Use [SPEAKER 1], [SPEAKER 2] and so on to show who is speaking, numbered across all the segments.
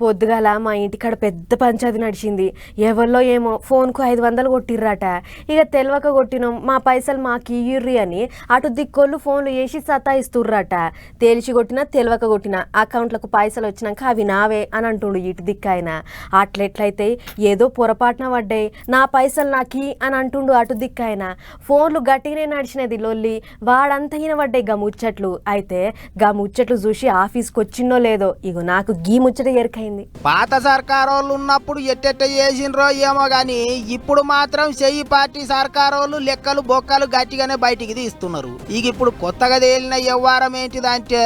[SPEAKER 1] పొద్దుగాల మా ఇంటికాడ పెద్ద పంచాయతీ నడిచింది. ఎవరిలో ఏమో ఫోన్కు ఐదు వందలు కొట్టిర్రట. ఇక తెలియక కొట్టినాం మా పైసలు మాకు ఇయ్యుర్రి అని అటు దిక్కోళ్ళు ఫోన్లు వేసి సతాయిస్తుర్రట. తేల్చి కొట్టినా తెలియక కొట్టినా అకౌంట్లకు పైసలు వచ్చినాక అవి నావే అని అంటుండు ఇటు దిక్కాయన అట్లెట్లయితే ఏదో పొరపాటున పడ్డాయి. నా పైసలు నాకి అని అంటుండు అటు దిక్కాయన ఫోన్లు గట్టిగానే నడిచినది లొల్లి. వాడంతా ఈయన పడ్డాయి గా ముచ్చట్లు. అయితే గా ముచ్చట్లు చూసి ఆఫీస్కి వచ్చిందో లేదో ఇగో నాకు గీ ముచ్చట ఎరికైంది
[SPEAKER 2] పాత సర్కారోళ్ళు ఉన్నప్పుడు ఎట్టెట్ట చేసిండ్రో ఏమో గాని ఇప్పుడు మాత్రం చెయ్యి పార్టీ సర్కారోళ్ళు లెక్కలు బొక్కలు గట్టిగానే బయటికి తీస్తున్నారు. ఇక ఇప్పుడు కొత్తగా తేలిన వ్యవహారం ఏంటిదంటే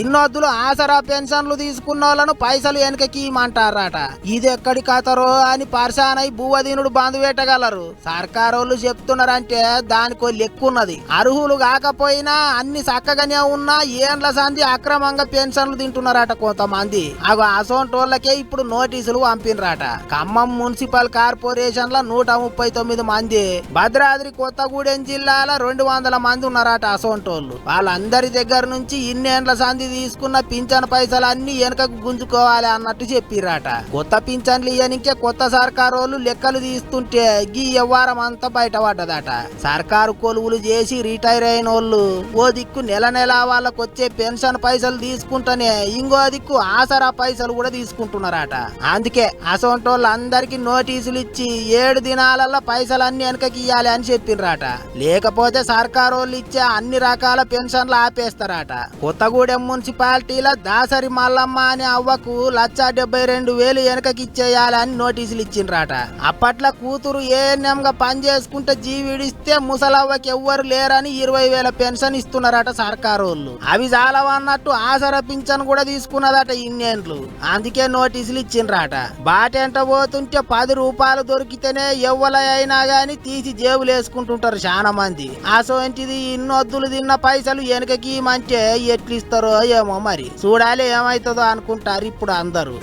[SPEAKER 2] ఇన్నొద్దులు ఆసరా పెన్షన్లు తీసుకున్న వాళ్ళను పైసలు వెనకకి ఇమ్మంటారట ఇది ఎక్కడి కథరో అని పర్సానై భూవదీనుడు బంధు పెట్టగలరు. సర్కారోళ్ళు చెప్తున్నారంటే దానికో లెక్కున్నది. అర్హులు కాకపోయినా అన్ని చక్కగానే ఉన్నా ఏండ్ల సంది అక్రమంగా పెన్షన్లు తింటున్నారట కొంతమంది. అగో అసోంటోళ్ళకే ఇప్పుడు నోటీసులు పంపినరాట. ఖమ్మం మున్సిపల్ కార్పొరేషన్లో నూట ముప్పై తొమ్మిది మంది భద్రాద్రి కొత్తగూడెం జిల్లాలో రెండు వందల మంది ఉన్నారట అసోంటోళ్ళు. వాళ్ళందరి దగ్గర నుంచి ఇన్నేండ్ల సంధి తీసుకున్న పింఛన్ పైసలు అన్ని వెనకకు గుంజుకోవాలి అన్నట్టు చెప్పిరాట కొత్త పింఛన్లు ఇయ్యనికే కొత్త సర్కారోళ్ళు లెక్కలు తీస్తుంటే గీ వ్యవహారం అంతా బయటపడ్డదట. సర్కారు కొలువులు చేసి రిటైర్ అయిన వాళ్ళు ఓ దిక్కు నెల నెల వాళ్ళకు వచ్చే పెన్షన్ పైసలు తీసుకుంటేనే ఇంకో దిక్కు ఆసరా పైసలు కూడా తీసుకుంటున్నారట. అందుకే అసొంటోళ్ళు అందరికి నోటీసులు ఇచ్చి ఏడు దినాలలో పైసలన్నీ వెనకకి ఇయ్యాలి అని చెప్పిండ్రట. లేకపోతే సర్కారోళ్ళు ఇచ్చే అన్ని రకాల పెన్షన్లు ఆపేస్తారట. కొత్తగూడెం మున్సిపాలిటీలో దాసరి మల్లమ్మ అనే అవ్వకు లక్ష డెబ్బై రెండు వేలు వెనకకి ఇచ్చేయాలి అని నోటీసులు ఇచ్చిండ్రట అప్పట్లో కూతురు ఏఎన్ఎం గా పని చేసుకుంటే జీవిడిస్తే ముసలవ్వకి ఎవ్వరు లేరని ఇరవై వేల పెన్షన్ ఇస్తున్నారట సర్కారోళ్ళు. అవి చాలవన్నట్టు ఆసర పింఛన్ కూడా తీసుకున్నదట ఇన్నేండ్లు. అందుకే నోటీసులు ఇచ్చిండ్రట. బాటెంట పోతుంటే పది రూపాయలు దొరికితేనే ఎవ్వల అయినా గాని తీసి జేబులు వేసుకుంటుంటారు చాలా మంది. అసోంటిది ఇన్నొద్దులు తిన్న పైసలు వెనకకి మంచి ఎట్లు ఇస్తారో ఏమో మరి. చూడాలి ఏమైతుందో అనుకుంటారు ఇప్పుడు అందరూ.